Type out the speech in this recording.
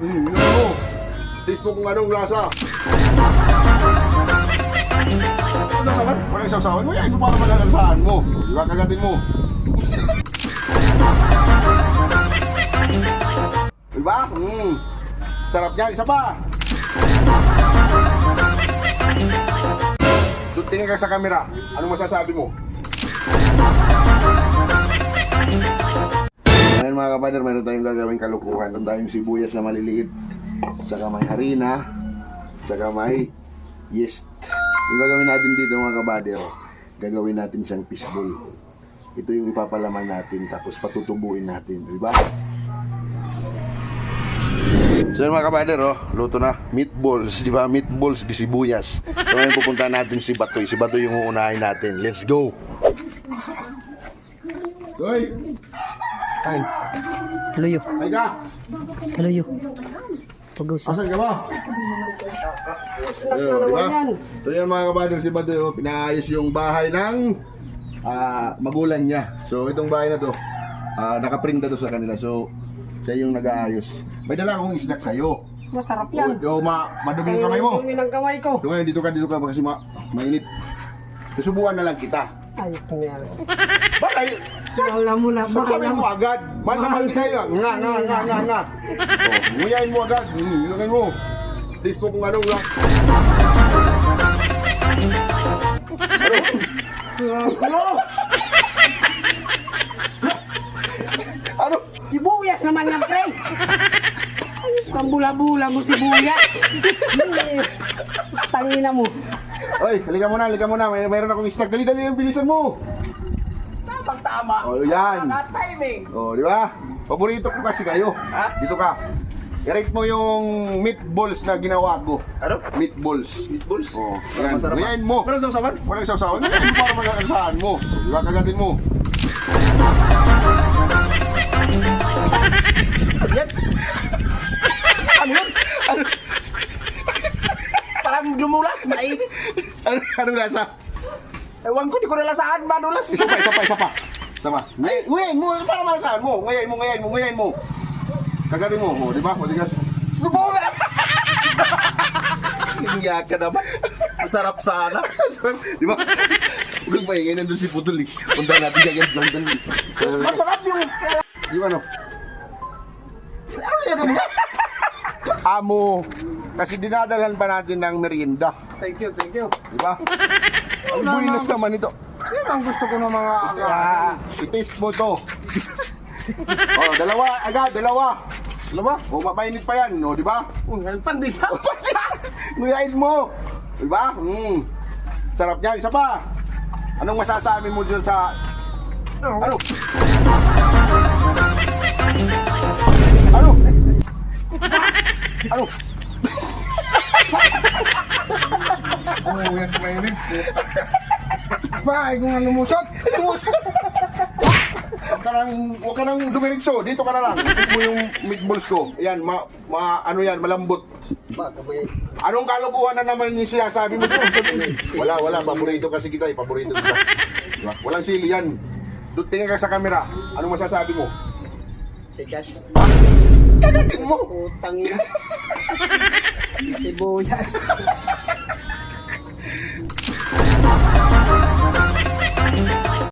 Hmm, yun mo. Taste mo kung anong lasa. Walang sawan? Walang sasawan mo yan. Ito para malalasahan mo. Di ba kagatin mo? Di ba? Hmm. Sarap niya. Isa pa. Doon tingin ka sa camera. Ano masasabi mo? Ngayon mga kapader, meron tayong gagawing kalukuhan. Meron tayong sibuyas na maliliit. Tsaka may harina. Tsaka may yeast. Yung gagawin natin dito mga kapader, gagawin natin siyang fishbowl. Ito yung ipapalaman natin tapos patutubuin natin. Di ba? So yun mga kabader, oh, luto na. Meatballs, di ba? Meatballs di sibuyas. So ngayon pupunta natin si Batoy. Si Batoy yung uunahin natin. Let's go! Toy! Ay, Kaluyo, ay ka! kaluyo. Pag-usap. Asan ka ba? Ayun, di ba? So yan mga kabader, si Batoy, oh, pinaayos yung bahay ng ah, magulang niya. So itong bahay na to, ah, nakaprint na to sa kanila. So siya yung nag-aayos. May dala akong snack sa'yo. Masarap Yo, yan. yo ma, madumi yung kamay mo. Dumi ng kamay ko. So ngayon, dito ka, dito ka kasi ma mainit. Susubukan na lang kita. Ay, ito yan. Bakit? Wala mo na. Baka Sabi mo agad. Mahal na mahal yun. Nga, nga, nga, nga, nga. Oh, nguyain mo agad. Hmm, ilagay mo. Mo kung anong lang. Ano? Ano? Sibuyas naman yan, pre. Ayos kang bula-bula mo sibuyas. Tangina mo. Oy, halika mo na, halika mo na. May mayroon akong snack. Dali, dali, bilisan mo. Tama. Oh, yan. Mga timing. Oh, di ba? Paborito ko kasi kayo. Ha? Dito ka. I-rate mo yung meatballs na ginawa ko. Ano? Meatballs. Meatballs? Oh, yan. Masarap. Nguyain mo. Walang sausawan? Walang sausawan. Ngayon mo para malalasahan mo. Di ba kagatin mo? Yan. ano yan? Ano? Parang dumulas, mainit. Ano, anong lasa? Ewan ko, di ko nalasaan, madulas. Isa pa, isa pa, isa pa. Isa pa. Ngay- Nguyain mo, para malasahan mo. Nguyain mo, nguyain mo, nguyain mo. Kagatin mo, oh, di ba? O, di ka. Dumulas! Kiniyak ka naman. Masarap sana. di ba? Huwag maingay nandun si Putol eh. Punta natin ganyan lang dali. Masarap yung... Di ba no? Ano yan ganyan? Amo. Kasi dinadalan pa natin ng merienda. Thank you, thank you. Di ba? Ang buinos naman ito. Yan ang gusto ko ng mga... Ah, i-taste mo to. oh, dalawa agad, dalawa. Ano ba? O, mapainit pa yan, no, di ba? Oh, pandesal. Nguyain mo. Di ba? Mm. Sarap niyan. Isa pa. Anong masasabi mo dyan sa... Ano? Ano? Ano? Oh, yan, mainit. Ba, kung ano musot? Lumusot. Huwag ka nang, huwag ka nang. Dito ka na lang. Ito mo yung meatballs ko. Yan, ma, ma, ano yan, malambot. Anong kalokohan na naman yung sinasabi mo? Wala, wala. Paborito kasi kita eh. Paborito kita. Diba? Walang sili yan. Doon tingin ka sa camera. Anong masasabi mo? Tigas. Kagatin mo. Utang ina. Sibuyas.